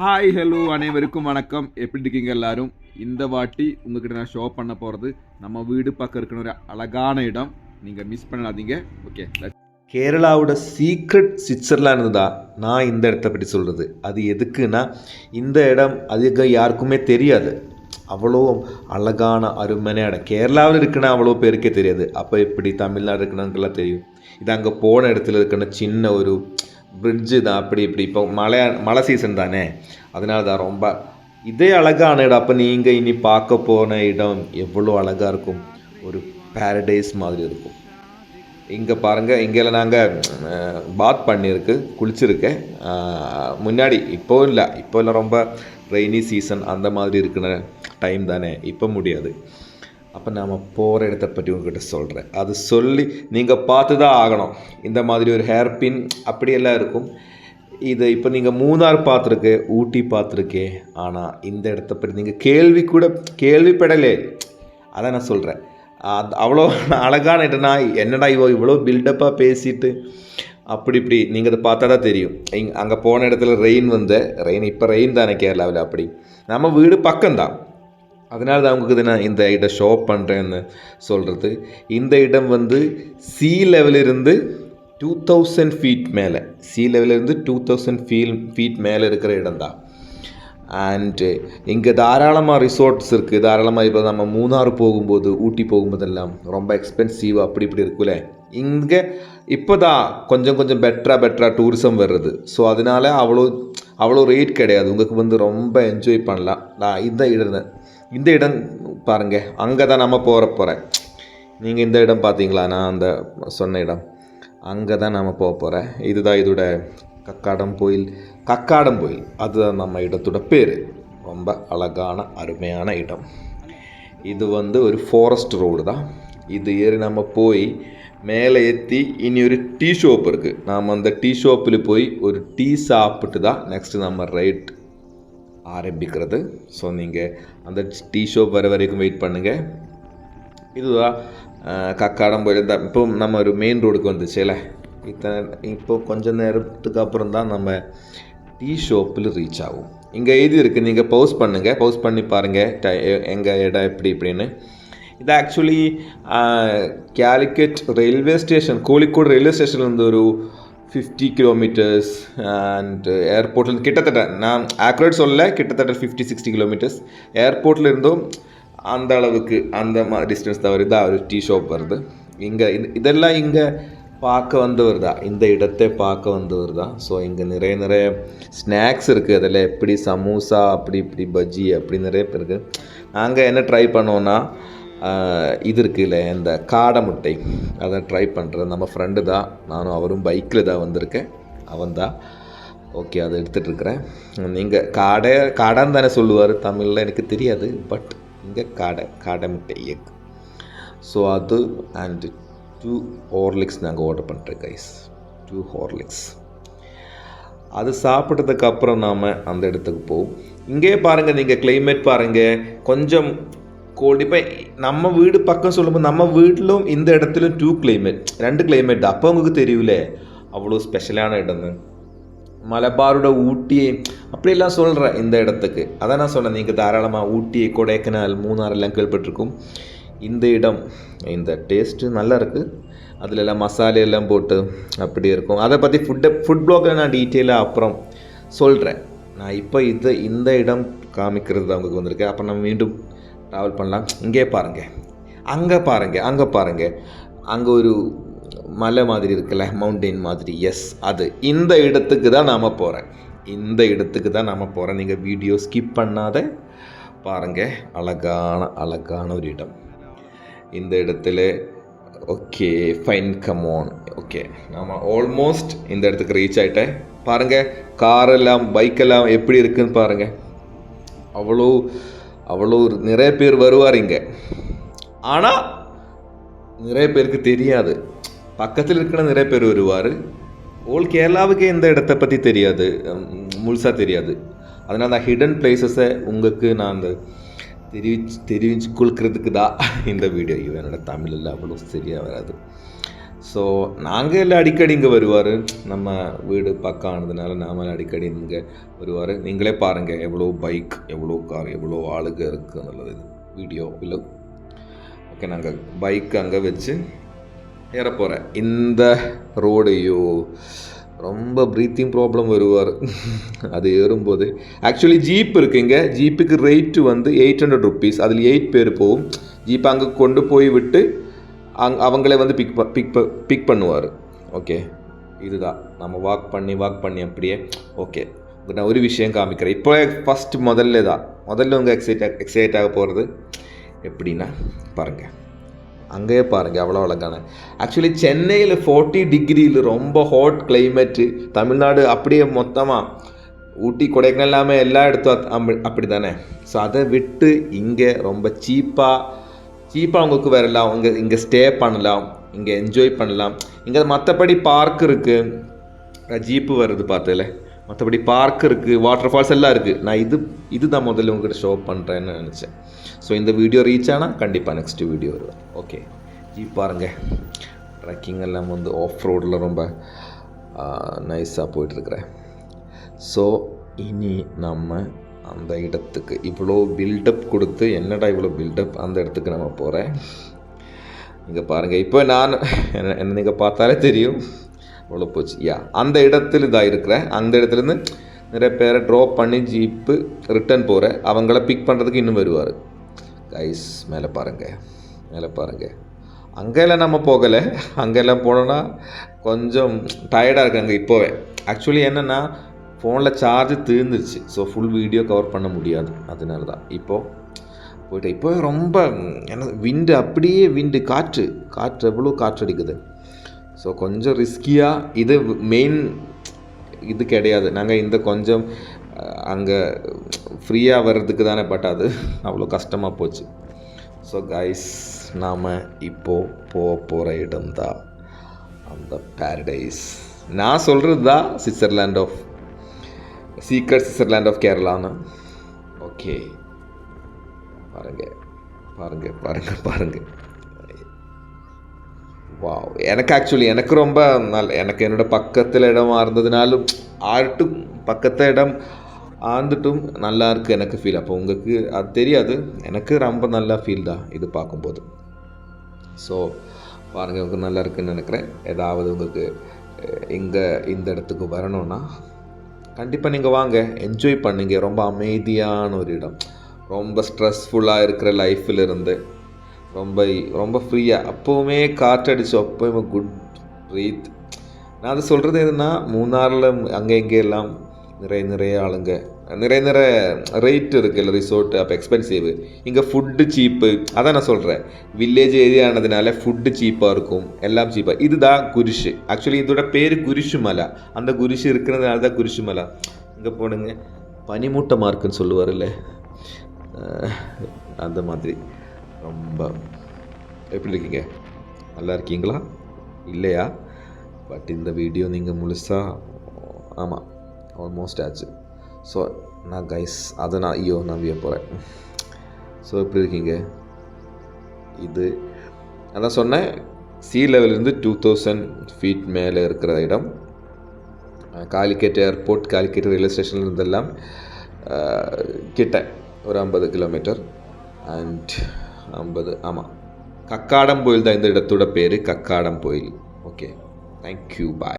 Hi hello அனைவருக்கும் வணக்கம். எப்படி இருக்கீங்க எல்லாரும்? இந்த வாட்டி உங்ககிட்ட நான் ஷோ பண்ண போகிறது நம்ம வீடு பக்கம் இருக்கிற ஒரு அழகான இடம். நீங்கள் மிஸ் பண்ணாதீங்க. ஓகே கேரளாவோட சீக்ரெட் சுவிட்சர்லாந்து தான். நான் இந்த இடத்த பற்றி சொல்கிறது அது எதுக்குன்னா இந்த இடம் அதிகம் யாருக்குமே தெரியாது. அவ்வளோ அழகான அருமையான இடம். கேரளாவில் இருக்குன்னா அவ்வளோ பேருக்கே தெரியாது. அப்போ எப்படி தமிழ்நாடு இருக்கணுங்கெல்லாம் தெரியும். இது அங்கே போன இடத்துல இருக்கணும் சின்ன ஒரு பிரிட்ஜு தான் அப்படி இப்படி. இப்போ மழை மழை சீசன் தானே. அதனால தான் ரொம்ப இதே அழகான இடம். அப்போ நீங்கள் இனி பார்க்க போன இடம் எவ்வளோ அழகாக இருக்கும். ஒரு பேரடைஸ் மாதிரி இருக்கும். இங்கே பாருங்கள் இங்கெல்லாம் நாங்கள் பாத் பண்ணியிருக்கு குளிச்சிருக்கேன். முன்னாடி இப்போ இல்லை. இப்போ இல்லை ரொம்ப ரெய்னி சீசன் அந்த மாதிரி இருக்கிற டைம் தானே. இப்போ முடியாது. அப்போ நாம் போகிற இடத்த பற்றி உங்ககிட்ட சொல்கிறேன் அது சொல்லி நீங்கள் பார்த்து தான் ஆகணும். இந்த மாதிரி ஒரு ஹேர் பின் அப்படியெல்லாம் இருக்கும். இது இப்போ நீங்கள் மூணார் பார்த்துருக்கு ஊட்டி பார்த்துருக்கே. ஆனால் இந்த இடத்த பற்றி நீங்கள் கேள்வி கூட கேள்விப்படலே. அதான் நான் சொல்கிறேன் அது அவ்வளோ அழகான இடம்னா என்னடா இவோ இவ்வளோ பில்டப்பாக பேசிட்டு? அப்படி இப்படி நீங்கள் அதை பார்த்தா தான் தெரியும். இங் அங்கே போன இடத்துல ரெயின் வந்து ரெயின் இப்போ ரெயின் தானே கேரளாவில் அப்படி. நம்ம வீடு பக்கம்தான். அதனால தான் உங்களுக்கு நான் இந்த இடம் ஷோ பண்ணுறேன்னு சொல்கிறது இந்த இடம் வந்து சி லெவலிருந்து டூ தௌசண்ட் ஃபீட் மேலே. சி லெவலிருந்து டூ தௌசண்ட் ஃபீல் ஃபீட் மேலே இருக்கிற இடம் தான் அண்டு இங்கே தாராளமாக ரிசார்ட்ஸ் இருக்குது தாராளமாக இப்போ நம்ம மூணார் போகும்போது ஊட்டி போகும்போதெல்லாம் ரொம்ப எக்ஸ்பென்சிவ் அப்படி இப்படி இருக்குல்ல இங்கே இப்போ தான் கொஞ்சம் கொஞ்சம் பெட்டராக பெட்டராக டூரிசம் வர்றது. ஸோ அதனால அவ்வளோ அவ்வளோ ரேட் கிடையாது. உங்களுக்கு வந்து ரொம்ப என்ஜாய் பண்ணலாம். நான் இந்த இடம் இந்த இடம் பாருங்கள் அங்கே தான் நம்ம போகிற போகிறேன் நீங்கள் இந்த இடம் பார்த்தீங்களா நான் அந்த சொன்ன இடம். அங்கே தான் நம்ம போக போகிறேன் இதுதான் இதோட கக்காடம் கோயில். கக்காடம் கோயில். அதுதான் நம்ம இடத்தோட பேர். ரொம்ப அழகான அருமையான இடம். இது வந்து ஒரு ஃபாரஸ்ட் ரோடு தான். இது ஏறி நம்ம போய் மேலே ஏற்றி இனி ஒரு டீ ஷாப் இருக்குது நாம் அந்த டீ ஷாப்பில் போய் ஒரு டீ சாப்பிட்டு தான் நெக்ஸ்ட்டு நம்ம ரைட் ஆரம்பிக்கிறது. ஸோ நீங்கள் அந்த டீ ஷாப் வர வரைக்கும் வெயிட் பண்ணுங்கள் இதுதான் கக்காடம் போய் இந்த இப்போ நம்ம ஒரு மெயின் ரோடுக்கு வந்துச்சுல இத்தனை இப்போ கொஞ்ச நேரத்துக்கு அப்புறம் தான் நம்ம டீ ஷாப்பில் ரீச் ஆகும். இங்கே எழுதி இருக்குது நீங்கள் பவுஸ் பண்ணுங்கள் பவுஸ் பண்ணி பாருங்கள் டை எங்கள் இடம் எப்படி இப்படின்னு. இது actually Calicut railway station Kozhikode railway ஸ்டேஷன்லேருந்து ஒரு ஃபிஃப்டி கிலோமீட்டர்ஸ் அண்ட் ஏர்போர்ட்லேருந்து கிட்டத்தட்ட நான் ஆக்ரேட் சொல்ல கிட்டத்தட்ட ஃபிஃப்டி சிக்ஸ்டி கிலோமீட்டர்ஸ் ஏர்போர்ட்டில் இருந்தும் அந்த அளவுக்கு அந்த மா டிஸ்டன்ஸ் தான் வருது ஒரு டீ ஷாப் வருது. இங்கே இது இதெல்லாம் இங்கே பார்க்க வந்தவர் தான். இந்த இடத்தை பார்க்க வந்தவர் தான். ஸோ இங்கே நிறைய நிறைய ஸ்நாக்ஸ் இருக்குது அதில் எப்படி சமோசா அப்படி இப்படி பஜ்ஜி அப்படி நிறைய பேர் இருக்குது நாங்கள் என்ன ட்ரை பண்ணோன்னா இது இருக்குல்ல இந்த காடை முட்டை. அதை ட்ரை பண்ணுறேன் நம்ம ஃப்ரெண்டு தான். நானும் அவரும் பைக்கில் தான் வந்திருக்கேன். அவன் தான். ஓகே அதை எடுத்துகிட்ருக்குறேன் நீங்கள் காடை காடான்னு தானே சொல்லுவார். தமிழில் எனக்கு தெரியாது. பட் இங்கே காடை காடை முட்டை எக் ஸோ அது அண்ட் டூ ஹார்லிக்ஸ் நாங்கள் ஆர்டர் பண்ணுறேன் கைஸ் டூ ஹார்லிக்ஸ் அது சாப்பிட்டதுக்கப்புறம் நாம் அந்த இடத்துக்கு போவோம். இங்கே பாருங்கள் நீங்கள் கிளைமேட் பாருங்கள் கொஞ்சம் கோல்டு இப்போ நம்ம வீடு பக்கம் சொல்லும்போது நம்ம வீட்டிலும் இந்த இடத்துலும் டூ கிளைமேட் ரெண்டு கிளைமேட் அப்போ உங்களுக்கு தெரியல அவ்வளோ ஸ்பெஷலான இடம்னு மலபாரோட ஊட்டி அப்படியெல்லாம் சொல்கிறேன் இந்த இடத்துக்கு அதான் நான் சொன்னேன் நீங்கள் தாராளமாக ஊட்டி கொடைக்கனால் மூணார் எல்லாம் கேள்விப்பட்டிருக்கும் இந்த இடம் இந்த டேஸ்ட்டு நல்லா இருக்குது அதில் எல்லாம் மசாலையெல்லாம் போட்டு அப்படி இருக்கும் அதை பற்றி ஃபுட்டை ஃபுட் ப்ளாகில் நான் டீட்டெயிலாக அப்புறம் சொல்கிறேன் நான் இப்போ இது இந்த இடம் காமிக்கிறது தான் உங்களுக்கு வந்திருக்கேன் அப்போ நம்ம மீண்டும் ட்ராவல் பண்ணலாம். இங்கே பாருங்கள் அங்கே பாருங்கள் அங்கே பாருங்கள் அங்கே ஒரு மலை மாதிரி இருக்குல்ல மவுண்டெயின் மாதிரி. எஸ் அது. இந்த இடத்துக்கு தான் நாம் போகிறேன் இந்த இடத்துக்கு தான் நாம் போகிறேன் நீங்கள் வீடியோ ஸ்கிப் பண்ணாத. பாருங்கள் அழகான அழகான ஒரு இடம். இந்த இடத்துல okay fine come on okay நாம் ஆல்மோஸ்ட் இந்த இடத்துக்கு ரீச் ஆகிட்டேன் பாருங்கள் காரெல்லாம் பைக்கெல்லாம் எப்படி இருக்குன்னு பாருங்கள் அவ்வளோ அவ்வளோ நிறைய பேர் வருவார் இங்கே. ஆனால் நிறைய பேருக்கு தெரியாது. பக்கத்தில் இருக்கிற நிறைய பேர் வருவார். ஓல் கேரளாவுக்கு இந்த இடத்த பற்றி தெரியாது. முழுசாக தெரியாது. அதனால் நான் ஹிடன் பிளேசஸை உங்களுக்கு நான் அந்த தெரிவிச்சு தெரிவிச்சு கொடுக்கறதுக்கு தான் இந்த வீடியோ என்னோட தமிழில் அவ்வளோ சரியாக வராது. ஸோ நாங்கள் எல்லாம் அடிக்கடி இங்கே வருவார். நம்ம வீடு பக்கம் ஆனதுனால நாமளும் அடிக்கடி இங்கே வருவார். நீங்களே பாருங்கள் எவ்வளோ பைக் எவ்வளோ கார் எவ்வளோ ஆளுங்க இருக்குது நல்லது வீடியோ இல்லை. ஓகே நாங்கள் பைக் அங்கே வச்சு ஏற போகிறேன் இந்த ரோடையோ ரொம்ப ப்ரீத்திங் ப்ராப்ளம் வருவார். அது ஏறும்போது ஆக்சுவலி ஜீப் இருக்குங்க ஜீப்புக்கு ரேட்டு வந்து எயிட் ஹண்ட்ரட் ருபீஸ் அதில் எயிட் பேர் போகும். ஜீப் அங்கே கொண்டு போய் விட்டு அங் அவங்களே வந்து பிக் பிக் பிக் பண்ணுவார். ஓகே இதுதான். நம்ம வாக் பண்ணி வாக் பண்ணி அப்படியே ஓகே நான் ஒரு விஷயம் காமிக்கிறேன். இப்போ ஃபஸ்ட் முதல்ல தான். முதல்ல உங்கள் எக்ஸைட் எக்ஸைட் ஆக போகிறது எப்படின்னா பாருங்கள் அங்கேயே பாருங்கள் அவ்வளோ அழகான. ஆக்சுவலி சென்னையில் ஃபோர்ட்டி டிகிரியில் ரொம்ப ஹாட் கிளைமேட்டு தமிழ்நாடு அப்படியே மொத்தமாக ஊட்டி கொடைக்கானல் எல்லாமே எல்லா இடத்தும் அப்படி அப்படி தானே ஸோ அதை விட்டு இங்கே ரொம்ப சீப்பாக சீப்பாக உங்களுக்கு வரலாம். இங்கே இங்கே ஸ்டே பண்ணலாம். இங்கே என்ஜாய் பண்ணலாம். இங்கே மற்றபடி பார்க் இருக்குது ஜீப்பு வருது பார்த்ததில்ல மற்றபடி பார்க் இருக்குது வாட்டர் ஃபால்ஸ் எல்லாம் இருக்குது நான் இது இதுதான் முதல்ல உங்ககிட்ட ஷோ பண்ணுறேன்னு நினச்சேன். ஸோ இந்த வீடியோ ரீச் ஆனால் கண்டிப்பாக நெக்ஸ்ட் வீடியோ வருவேன் ஓகே ஜீப் பாருங்கள் ட்ரெக்கிங் எல்லாம் வந்து ஆஃப் ரோடில் ரொம்ப நைஸாக போயிட்டுருக்குறேன் ஸோ இனி நம்ம அந்த இடத்துக்கு. இவ்வளோ பில்டப் கொடுத்து என்னடா இவ்வளோ பில்டப் அந்த இடத்துக்கு நம்ம போகிறேன் இங்கே பாருங்கள் இப்போ நான் என்ன என்ன நீங்கள் பார்த்தாலே தெரியும். இவ்வளோ போச்சு. யா அந்த இடத்துல இதாக இருக்கிறேன் அந்த இடத்துலேருந்து நிறைய பேரை ட்ராப் பண்ணி ஜீப்பு ரிட்டர்ன் போகிறேன் அவங்கள பிக் பண்ணுறதுக்கு இன்னும் வருவார். கைஸ் மேலே பாருங்கள் மேலே பாருங்கள் அங்கெல்லாம் நம்ம போகலை. அங்கெல்லாம் போனோன்னா கொஞ்சம் டயர்டாக இருக்காங்க அங்கே இப்போவே. ஆக்சுவலி என்னென்னா ஃபோனில் சார்ஜ் தீர்ந்துருச்சு ஸோ ஃபுல் வீடியோ கவர் பண்ண முடியாது. அதனால தான் இப்போது போயிட்டு. இப்போ ரொம்ப என்ன விண்டு அப்படியே விண்டு காற்று. காற்று எவ்வளோ காற்று அடிக்குது? ஸோ கொஞ்சம் ரிஸ்கியாக இது மெயின் இது கிடையாது. நாங்கள் இந்த கொஞ்சம் அங்கே ஃப்ரீயாக வர்றதுக்கு தானே பட் அது அவ்வளோ கஷ்டமாக போச்சு. ஸோ கைஸ் நாம் இப்போது போக போகிற இடம்தான். அந்த பேரடைஸ் நான் சொல்கிறது தான் Switzerland of secret Switzerland of கேரளான்னு okay பாருங்க பாருங்க பாருங்க பாருங்க வாவ் எனக்கு ஆக்சுவலி எனக்கு ரொம்ப நல்ல எனக்கு என்னோட பக்கத்தில் இடமா இருந்ததுனாலும் ஆட்டும் பக்கத்து இடம் ஆழ்ந்துட்டும் நல்லா இருக்குது எனக்கு ஃபீல் அப்போ உங்களுக்கு அது தெரியாது எனக்கு ரொம்ப நல்லா ஃபீல் தான் இது பார்க்கும்போது ஸோ பாருங்கள் உங்களுக்கு நல்லா இருக்குன்னு நினைக்கிறேன் ஏதாவது உங்களுக்கு இங்கே இந்த இடத்துக்கு வரணும்னா கண்டிப்பாக நீங்கள் வாங்க. என்ஜாய் பண்ணுங்க. ரொம்ப அமைதியான ஒரு இடம். ரொம்ப ஸ்ட்ரெஸ்ஃபுல்லாக இருக்கிற லைஃப்பில் இருந்து ரொம்ப ரொம்ப ஃப்ரீயாக அப்போவுமே காற்றடிச்சு அப்போவுமே குட் ப்ரீத் நான் அது சொல்கிறது எதுனா மூணாறில் அங்கே இங்கே எல்லாம் நிறைய நிறைய ஆளுங்க நிறைய நிறைய ரேட் இருக்குல்ல ரிசோர்ட் அப்போ எக்ஸ்பென்சிவ் இங்கே ஃபுட்டு சீப்பு அதான் நான் சொல்கிறேன் வில்லேஜ் ஏரியானதுனால ஃபுட்டு சீப்பாக இருக்கும். எல்லாம் சீப்பாக இதுதான் குரிஷு ஆக்சுவலி இதோட பேர் குரிஷு மலை. அந்த குரிஷு இருக்கிறதுனால தான் குரிஷு மலை. இங்கே போனுங்க பனிமூட்ட மார்க்குன்னு சொல்லுவார்ல அந்த மாதிரி. ரொம்ப. எப்படி இருக்கீங்க? நல்லா இருக்கீங்களா? இல்லையா? பட் இந்த வீடியோ நீங்கள் முழுசாக ஆமாம் ஆல்மோஸ்ட் ஆச்சு. ஸோ நான் கைஸ் அதை நான் ஐயோ நான் விய போகிறேன் ஸோ எப்படி இருக்கீங்க? இது அதான் சொன்னேன் சி லெவலிருந்து டூ தௌசண்ட் ஃபீட் மேலே இருக்கிற இடம். காலிக்கேட் ஏர்போர்ட் காலிக்கேட் ரயில்வே ஸ்டேஷன்லேருந்தெல்லாம் கிட்ட ஒரு ஐம்பது கிலோமீட்டர் அண்ட் ஐம்பது ஆமாம் கக்காடம் கோயில் தான் இந்த இடத்தோட பேர் கக்காடம் கோயில். Okay thank you bye